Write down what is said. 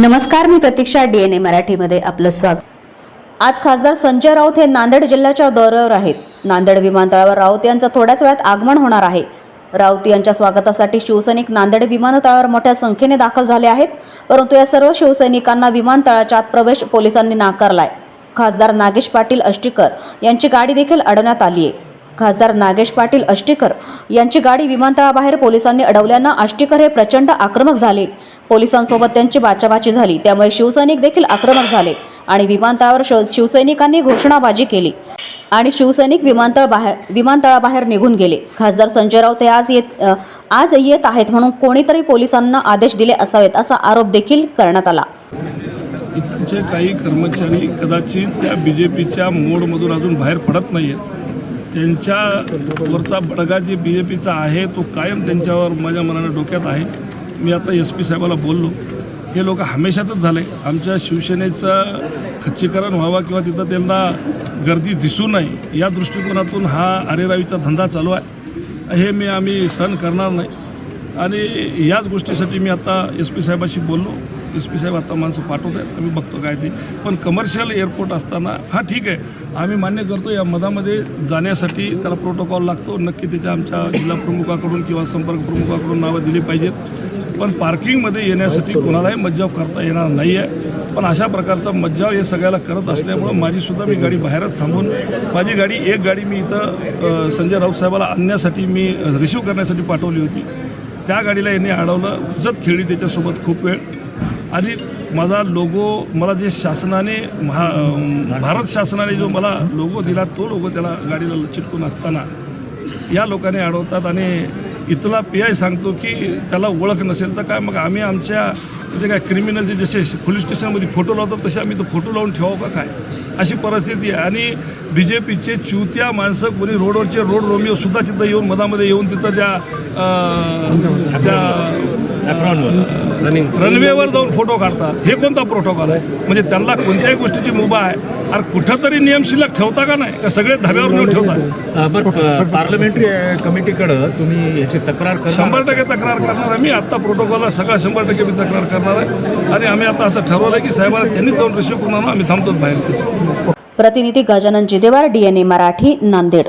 नमस्कार मी प्रतीक्षा डीएनए मराठीमध्ये आपलं स्वागत. आज खासदार संजय राऊत हे नांदेड जिल्ह्याच्या दौऱ्यावर आहेत. नांदेड विमानतळावर राऊत यांचं थोड्याच वेळात आगमन होणार आहे. राऊत यांच्या स्वागतासाठी शिवसैनिक नांदेड विमानतळावर मोठ्या संख्येने दाखल झाले आहेत परंतु या सर्व शिवसैनिकांना विमानतळाच्या आत प्रवेश पोलिसांनी नाकारलाय. खासदार नागेश पाटील अष्टीकर यांची गाडी देखील अडवण्यात आली आहे खासदार नागेश पाटील अष्टीकर यांची गाडी विमानतळाबाहेर पोलिसांनी अडवल्यानं आष्टीकर हे प्रचंड आक्रमक झाले. पोलिसांसोबत त्यांची बाचाबाची झाली. त्यामुळे शिवसैनिक देखील आक्रमक झाले आणि विमानतळावर शिव शिवसैनिकांनी घोषणाबाजी केली आणि शिवसैनिक विमानतळ बाहेर विमानतळाबाहेर निघून गेले. खासदार संजय राऊत हे आज येत आज येत आहेत म्हणून कोणीतरी पोलिसांना आदेश दिले असावेत असा आरोप देखील करण्यात आला. इथलचे काही कर्मचारी कदाचित त्या बी जे पीच्या मोडमधून अजून बाहेर पडत नाही आहेत त्यांच्यावरचा बडगा जे बी जे पीचा आहे तो कायम त्यांच्यावर माझ्या मनानं डोक्यात आहे. मी आता एस पी साहेबाला बोललो. हे लोक हमेशातच झाले. आमच्या शिवसेनेचं खच्चीकरण व्हावं किंवा तिथं त्यांना गर्दी दिसू नये या दृष्टिकोनातून हा अरेरावीचा धंदा चालू आहे. हे मी आम्ही सहन करणार नाही. आणि याच गोष्टीसाठी मी आता एस पी साहेबाशी बोललो. एस पी साहेब आता माणसं पाठवत आहेत आम्ही बघतो काय ते. पण कमर्शियल एअरपोर्ट असताना हा ठीक आहे. आम्ही मान्य करतो या मधामध्ये जाण्यासाठी त्याला प्रोटोकॉल लागतो. नक्की त्याच्या आमच्या जिल्हा प्रमुखाकडून किंवा संपर्क प्रमुखाकडून नावं दिली पाहिजेत. पण पार्किंगमध्ये येण्यासाठी कोणालाही मज्जाव करता येणार नाही आहे पण अशा प्रकारचा मज्जाव हे सगळ्याला करत असल्यामुळं माझीसुद्धा मी गाडी बाहेरच थांबून माझी गाडी एक गाडी मी इथं संजय राऊत साहेबाला आणण्यासाठी मी रिसिव्ह करण्यासाठी पाठवली होती. त्या गाडीला यांनी अडवलं. हुजत खेळली त्याच्यासोबत खूप वेळ. आणि माझा लोगो मला जे शासनाने महा भारत शासनाने जो मला लोगो दिला तो लोगो त्याला गाडीला चिटकून असताना या लोकांनी अडवतात आणि इथला पी आय सांगतो की त्याला ओळख नसेल तर काय? मग आम्ही आमच्या म्हणजे काय क्रिमिनलचे जसे पोलीस स्टेशनमध्ये फोटो लावतात तसे आम्ही तो फोटो लावून ठेवावं का काय? अशी परिस्थिती आहे. आणि बी जे पीचे चिवत्या माणसं कोणी रोडवरचे रोड रोमिओ सुद्धा तिथं येऊन मधामध्ये येऊन तिथं त्या त्या त्या रनवेवर जाऊन फोटो काढतात. हे कोणता प्रोटोकॉल आहे? म्हणजे त्यांना कोणत्याही गोष्टीची मुभा आहे. अरे कुठंतरी नियम शिल्लक ठेवता का नाही? का सगळे धाब्यावर नेऊन ठेवतात? बरं पार्लमेंटरी कमिटीकडं तुम्ही याची तक्रार करणार? शंभर टक्के तक्रार करणार आहे. मी आत्ता प्रोटोकॉलला सगळा शंभर टक्के मी तक्रार करणार आहे. आणि आम्ही आता असं ठरवलं आहे की साहेबाला त्यांनी जाऊन रिसिव्ह करून आणू. आम्ही थांबतोच बाहेर. प्रतिनिधी गजानन जिदेवार डीएनए मराठी नांदेड.